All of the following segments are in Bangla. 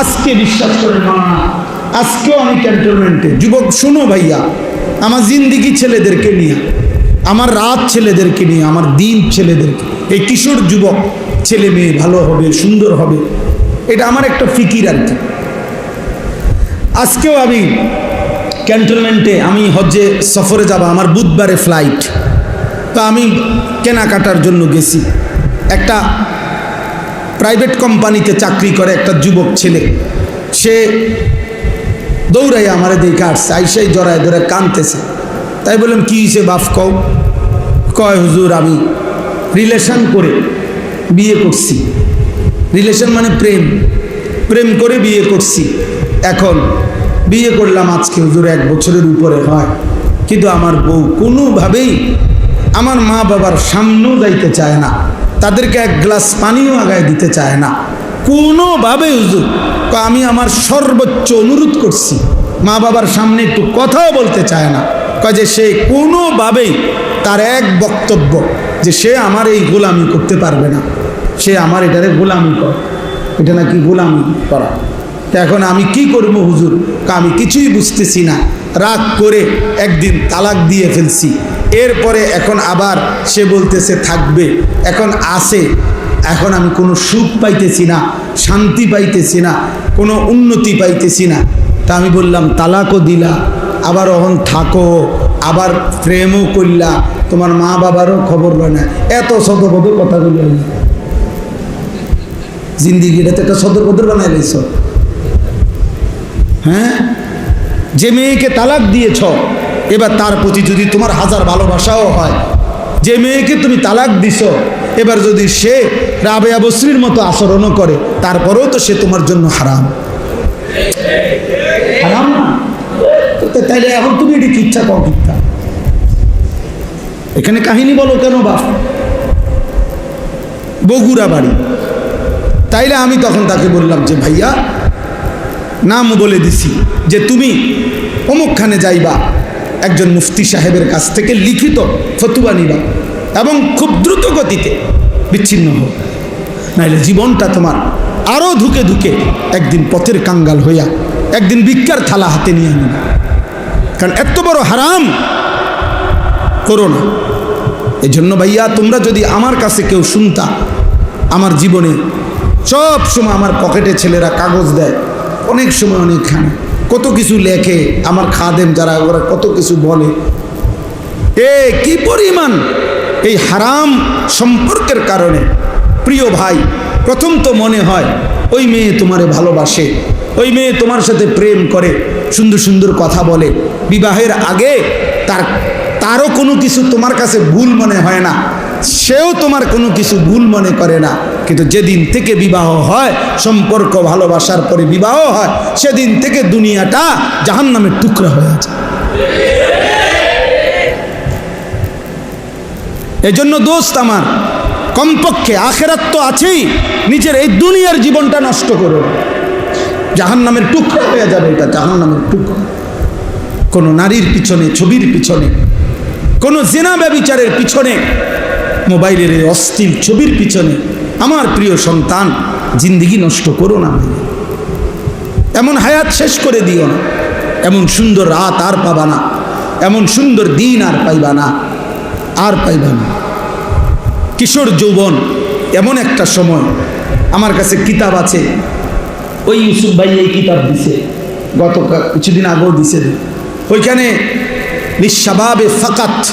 আজকে বিশ্বাস করে না আজকেও আমি ক্যান্টনমেন্টে যুবক, শোনো ভাইয়া, আমার জিন্দিগি ছেলেদেরকে নিয়ে, আমার রাত ছেলেদেরকে নিয়ে, আমার দিন ছেলেদেরকে এই কিশোর যুবক, ছেলে মেয়ে ভালো হবে, সুন্দর হবে, এটা আমার একটা ফিকির আর কি। আজকেও আমি ক্যান্টনমেন্টে আমি হজ্জে সফরে যাব, আমার বুধবারে ফ্লাইট তো আমি কেনাকাটার জন্য গেছি। একটা প্রাইভেট কোম্পানিতে চাকরি করে একটা যুবক ছেলে। সে দৌড়াই আমারে দেখে আসছে, আইসাই জড়ায় ধরে কানতেছে তাই বললাম, কি হিসে বাপ কও? কয়, হুজুর, আমি রিলেশন করে বিয়ে করছি। রিলেশন মানে প্রেম। প্রেম করে বিয়ে করছি। এখন বিয়ে করলাম আজকে, হুজুর, এক বছরের উপরে হয়। কিন্তু আমার বউ কোনোভাবেই আমার মা বাবার সামনেও যাইতে চায় না। তাদেরকে এক গ্লাস পানিও আগায় দিতে চায় না। কোনোভাবে হুজুর আমি আমার সর্বোচ্চ অনুরোধ করছি। মা বাবার সামনে একটু কথাও বলতে চায় না। কয় যে সে কোনোভাবেই তার এক বক্তব্য যে সে আমার এই গোলামি করতে পারবে না। সে আমার এটারে গোলামি করে। এটা নাকি গোলামি করা। এখন আমি কি করব হুজুর? আমি কিছুই বুঝতেছি না। রাগ করে একদিন তালাক দিয়ে ফেলছি। এরপরে এখন আবার সে বলতেছে, থাকবে। এখন আসে এখন আমি কোনো সুখ পাইতেছি না, শান্তি পাইতেছি না, কোনো উন্নতি পাইতেছি না। তা আমি বললাম, তালাকও দিলা, আবার অহন থাকো, আবার প্রেমও করলা। তোমার মা বাবারও খবর লয় না। এত শতপদ কথাগুলো জিন্দিগিটাতে একটা সদরপদর বানাই লাইছ হ্যাঁ? যে মেয়েকে তালাক দিয়েছ এবার তার প্রতি যদি তোমার হাজার ভালোবাসাও হয়, যে মেয়েকে তুমি তালাক দিছ, এবার যদি সে রাবেয়া বসরির মতো আচরণও করে, তারপরেও তো সে তোমার জন্য হারাম। হারাম না? তাইলে এখন তুমি এটি কিচ্ছা এখানে কাহিনী বলো কেন বাপ? বগুড়া বাড়ি। তাইলে আমি তখন তাকে বললাম যে, ভাইয়া, নাম বলে দিছি যে তুমি অমুকখানে যাইবা একজন মুফতি সাহেবের কাছ থেকে লিখিত ফতুয়া নিবা এবং খুব দ্রুত গতিতে বিচ্ছিন্ন হোক নাইলে জীবনটা তোমার আরও ধুকে ধুকে একদিন পথের কাঙ্গাল হইয়া একদিন ভিক্ষার থালা হাতে নিয়ে নিবা। কারণ এত বড় হারাম করো না। এই জন্য ভাইয়া, তোমরা যদি আমার কাছে কেউ শুনতা, আমার জীবনে সব সময় আমার পকেটে ছেলেরা কাগজ দেয়, অনেক সময় অনেক অনেকখানে কত কিছু লেখে আমার খাদেম যারা, ওরা কত কিছু বলে। এ, কি পরিমাণ এই হারাম সম্পর্কের কারণে? প্রিয় ভাই, প্রথম তো মনে হয়, ওই মেয়ে তোমারে ভালোবাসে, ওই মেয়ে তোমার সাথে প্রেম করে, সুন্দর সুন্দর কথা বলে। বিবাহের আগে তার, তারও কোনো কিছু তোমার কাছে ভুল মনে হয় না, সেও তোমার কোনো কিছু ভুল মনে করে না। কিন্তু যেদিন থেকে বিবাহ হয়, সম্পর্ক ভালোবাসার পরে বিবাহ হয়, সেদিন থেকে দুনিয়াটা জাহান নামের টুকরা হয়ে যায় এজন্য দোস্ত আমার, কমপক্ষে আখেরাত তো আছেই, নিজের এই দুনিয়ার জীবনটা নষ্ট করো। জাহান নামের টুকরা হয়ে যাবে এটা জাহান নামের টুকরা। কোনো নারীর পিছনে, ছবির পিছনে, কোনো জেনা ব্যবিচারের পিছনে, মোবাইলের এই অস্থির ছবির পিছনে আমার প্রিয় সন্তান, জিন্দিগি নষ্ট করো না। এমন হায়াত শেষ করে দিও না। এমন সুন্দর রাত আর পাবা না। এমন সুন্দর দিন আর পাইবা না। আর পাইবা না। কিশোর যৌবন, এমন একটা সময়। আমার কাছে কিতাব আছে। ওই ইউসুফ ভাই এই কিতাব দিছে। গত কিছুদিন আগেও দিছে। ওইখানে নিঃস্বাভাবে ফাকাত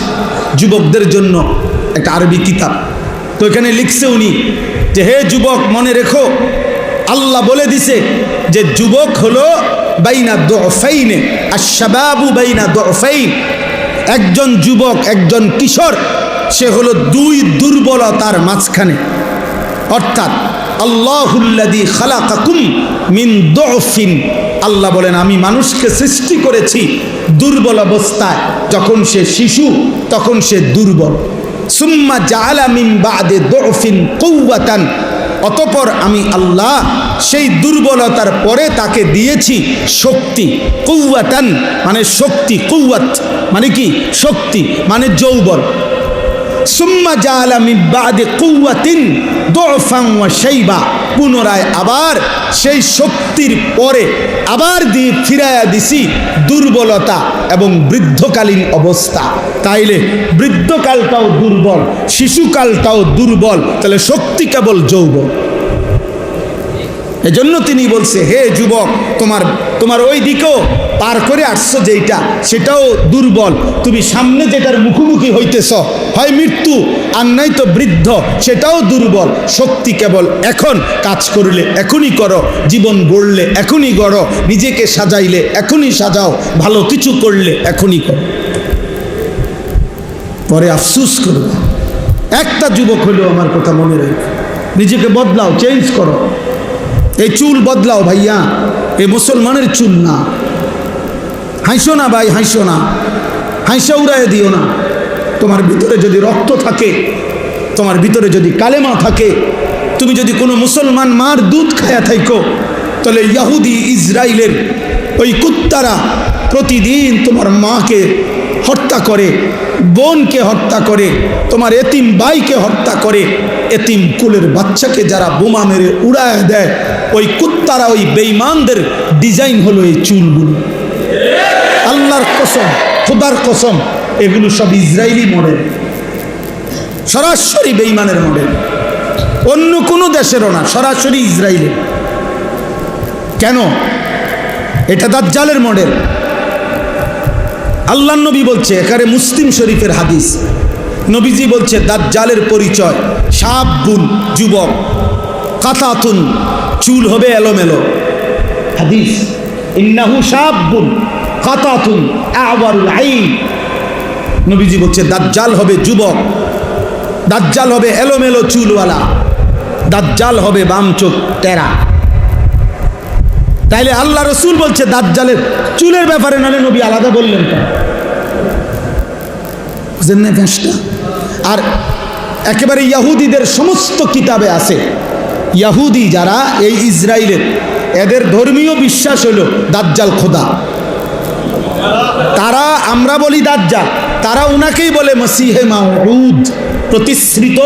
যুবকদের জন্য একটা আরবি কিতাব। তো এখানে লিখছে উনি যে, হে যুবক, মনে রেখো, আল্লাহ বলে দিছে যে, যুবক হলো বাইনা দোফাইনে আর শাবাবু বাইনা দোফাইন। একজন যুবক, একজন কিশোর, সে হলো দুই দুর্বলতার মাঝখানে। অর্থাৎ আল্লাহুল্লাদি খালাকাকুম মিন দফিন। আল্লাহ বলেন, আমি মানুষকে সৃষ্টি করেছি দুর্বল অবস্থায়। যখন সে শিশু, তখন সে দুর্বল। সুম্মা মিন বাদে দোফিন কৌয়াতান অতপর আমি আল্লাহ সেই দুর্বলতার পরে তাকে দিয়েছি শক্তি কৌয়াতান মানে শক্তি কৌয়াত মানে কি? শক্তি মানে যৌবন। সুম্মা জাআলা মিন বাদে কৌয়াতিন দোফাং শাইবা। পুনরায় আবার সেই শক্তির পরে আবার দিয়ে ফিরাইয়া দিছি দুর্বলতা এবং বৃদ্ধকালীন অবস্থা। তাইলে বৃদ্ধকালটাও দুর্বল, শিশুকালটাও দুর্বল, তাহলে শক্তি কেবল যৌবন। এজন্য তিনি বলছে, হে যুবক, তোমার তোমার ওই দিকেও পার করে আসছো যেইটা, সেটাও দুর্বল। তুমি সামনে যেটার মুখোমুখি হইতেছ, হয় মৃত্যু, আর নাই তো বৃদ্ধ, সেটাও দুর্বল। শক্তি কেবল এখন কাজ করলে এখনই করো, জীবন গড়লে এখনই গড়ো, নিজেকে সাজাইলে এখনই সাজাও, ভালো কিছু করলে এখনই করো। পরে আফসুস করো একটা যুবক হলেও আমার কথা মনে রেখো। নিজেকে বদলাও চেঞ্জ করো। এই চুল বদলাও ভাইয়া। এ মুসলমানের চুল না। হাইসো না ভাই হাইসো না। হাইসা উড়াই দিও না। তোমার ভিতরে যদি রক্ত থাকে, তোমার ভিতরে যদি কালেমা থাকে, তুমি যদি কোনো মুসলমান মার দুধ খায়া থাইকো, তাহলে ইয়াহুদি ইসরায়েলের ওই কুত্তারা প্রতিদিন তোমার মাকে হত্যা করে, বোনকে হত্যা করে, তোমার এতিম বাইকে হত্যা করে, এতিম কুলের বাচ্চাকে যারা বোমা মেরে উড়ায় দেয়, ওই কুত্তারা, ওই বেইমানদের ডিজাইন হলো এই চুলগুলো। আল্লাহর কসম, খুদার কসম, এগুলো সব ইসরায়েলি মডেল সরাসরি বেইমানের মডেল অন্য কোনো দেশেরও না, সরাসরি ইসরায়েলের কেন? এটা দাজ্জালের মডেল আল্লাহ নবী বলছে, এখানে মুসলিম শরীফের হাদিস। নবীজি বলছে, দাজ্জালের পরিচয়, সাপ গুণ যুবক, কাতাতুন, চুল হবে এলোমেলো। হাদিস, ইন্নাহু সাবুন কাতাতুন, আওয়ারুল আইন। নবীজি বলছে, দাজ্জাল হবে যুবক, দাজ্জাল হবে এলোমেলো চুলওয়ালা, দাজ্জাল হবে বাম চোখ টেরা। তাইলে আল্লাহ রসুল বলছে, দাজ্জালের চুলের ব্যাপারে নালে নবী আলাদা বললেন কেন? বুঝলেন না ফ্যাঁসটা আর একেবারে ইয়াহুদিদের সমস্ত কিতাবে আছে, ইয়াহুদি যারা, এই ইসরায়েলের এদের ধর্মীয় বিশ্বাস হলো দাজ্জাল খোদা। তারা, আমরা বলি দাজ্জাল, তারা উনাকেই বলে মসিহে মাউদ প্রতিশ্রিত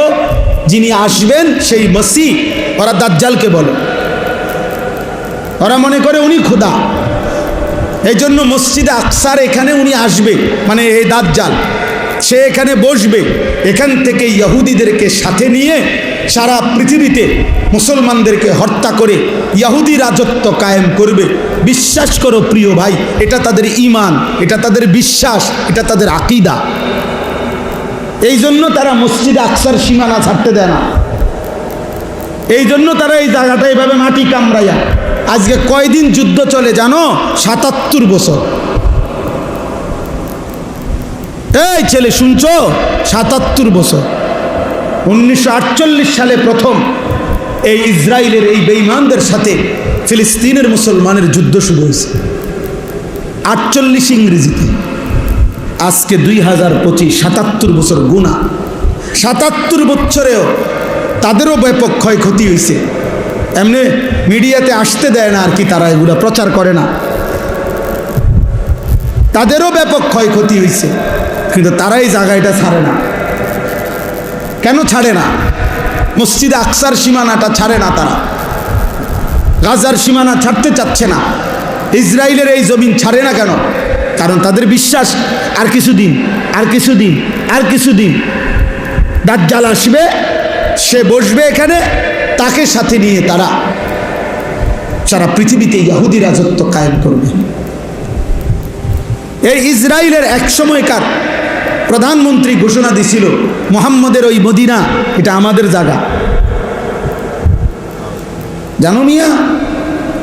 যিনি আসবেন সেই মসি ওরা দাজ্জালকে বলে। ওরা মনে করে উনি খোদা। এই জন্য মসজিদে আকসার এখানে উনি আসবে মানে এই দাজ্জাল। সে এখানে বসবে, এখান থেকে ইহুদিদেরকে সাথে নিয়ে সারা পৃথিবীতে মুসলমানদেরকে হত্যা করে ইয়াহুদি রাজত্ব কায়েম করবে। বিশ্বাস করো প্রিয় ভাই, এটা তাদের ইমান এটা তাদের বিশ্বাস, এটা তাদের আকিদা। এই জন্য তারা মসজিদে আকসার সীমানা ছাড়তে দেয় না। এই জন্য তারা এই জায়গাটা এইভাবে মাটি কামড়াইয়া আজকে কয়দিন যুদ্ধ চলে জানো? সাতাত্তর বছর। এই ছেলে, শুনছো? সাতাত্তর বছর। উনিশশো আটচল্লিশ সালে প্রথম এই ইসরায়েলের এই বেইমানদের সাথে ফিলিস্তিনের মুসলমানের যুদ্ধ শুরু হয়েছে। আটচল্লিশ ইংরেজিতে। আজকে দুই হাজার পঁচিশ, সাতাত্তর বছর গুণা। সাতাত্তর বছরেও তাদেরও ব্যাপক ক্ষয়ক্ষতি হয়েছে। এমনি মিডিয়াতে আসতে দেয় না আর কি তারা এগুলো, প্রচার করে না। তাদেরও ব্যাপক ক্ষয়ক্ষতি হয়েছে কিন্তু তারা এই জায়গাটা ছাড়ে না। কেন ছাড়ে না? মসজিদ আকসার সীমানাটা ছাড়ে না তারা। গাজার সীমানা ছাড়তে চাচ্ছে না। ইসরায়েলের এই জমিন ছাড়ে না কেন? কারণ তাদের বিশ্বাস, আর কিছুদিন আর কিছুদিন আর কিছুদিন। দাজ্জাল আসবে, সে বসবে এখানে তাকে সাথে নিয়ে তারা সারা পৃথিবীতে ইয়াহুদি রাজত্ব কায়েম করবে। এই ইসরায়েলের এক সময়কার প্রধানমন্ত্রী ঘোষণা দিছিল, মোহাম্মদের ওই মদিনা, এটা আমাদের জায়গা। জানো মিয়া?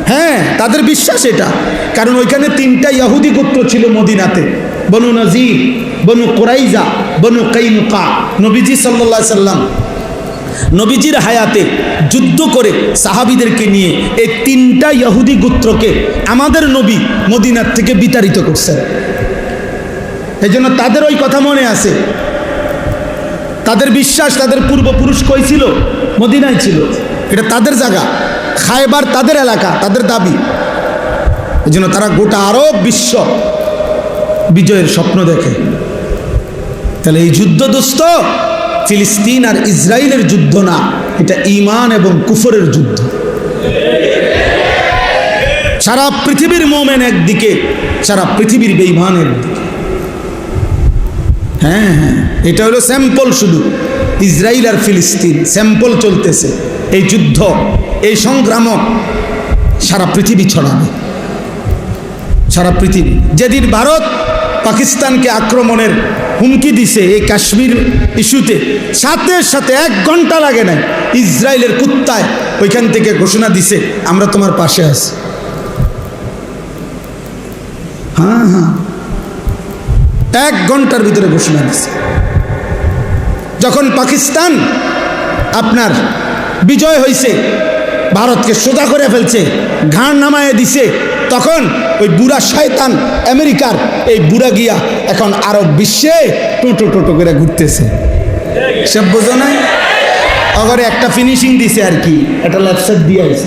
হ্যাঁ তাদের বিশ্বাস এটা। কারণ ওইখানে তিনটা ইয়াহুদি গোত্র ছিল মদিনাতে। বনু নজির, বনু কোরাইজা, বনু কাইনুকা। নবীজি সাল্লা সাল্লাম নবীজির হায়াতে যুদ্ধ করে সাহাবিদেরকে নিয়ে এই তিনটা ইয়াহুদি গোত্রকে আমাদের নবী মদিনার থেকে বিতাড়িত করছেন। এই জন্য তাদের ওই কথা মনে আছে। তাদের বিশ্বাস, তাদের পূর্বপুরুষ কই ছিল? মদিনায় ছিল। এটা তাদের জায়গা। খায়বার তাদের এলাকা, তাদের দাবি। এই জন্য তারা গোটা আরব বিশ্ব বিজয়ের স্বপ্ন দেখে। তাহলে এই যুদ্ধ দোস্ত ফিলিস্তিন আর ইসরায়েলের যুদ্ধ না, এটা ইমান এবং কুফরের যুদ্ধ। সারা পৃথিবীর মোমেন একদিকে, সারা পৃথিবীর বেইমান একদিকে। হ্যাঁ হ্যাঁ এটা হলো স্যাম্পল শুধু। ইসরায়েল আর ফিলিস্তিন, স্যাম্পল চলতেছে। এই যুদ্ধ, এই সংগ্রামক সারা পৃথিবী ছড়াবে। সারা পৃথিবী। যেদিন ভারত পাকিস্তানকে আক্রমণের হুমকি দিছে এই কাশ্মীর ইস্যুতে। সাথে সাথে এক ঘণ্টা লাগে নাই ইসরায়েলের কুত্তায় ওইখান থেকে ঘোষণা দিছে, আমরা তোমার পাশে আছি। হ্যাঁ হ্যাঁ। এক ঘণ্টার ভিতরে ঘোষণা দিছে। যখন পাকিস্তান আপনার বিজয় হয়েছে ভারতকে সোজা করে ফেলছে, ঘাড় নামায় দিছে তখন ওই বুড়া শয়তান আমেরিকার এই বুড়া গিয়া এখন আরব বিশ্বে টোটো টোটো করে ঘুরতেছে। সব বোঝো নাই? অগরে একটা ফিনিশিং দিছে আর কি, একটা ল্যাপসেট দিয়ে আছে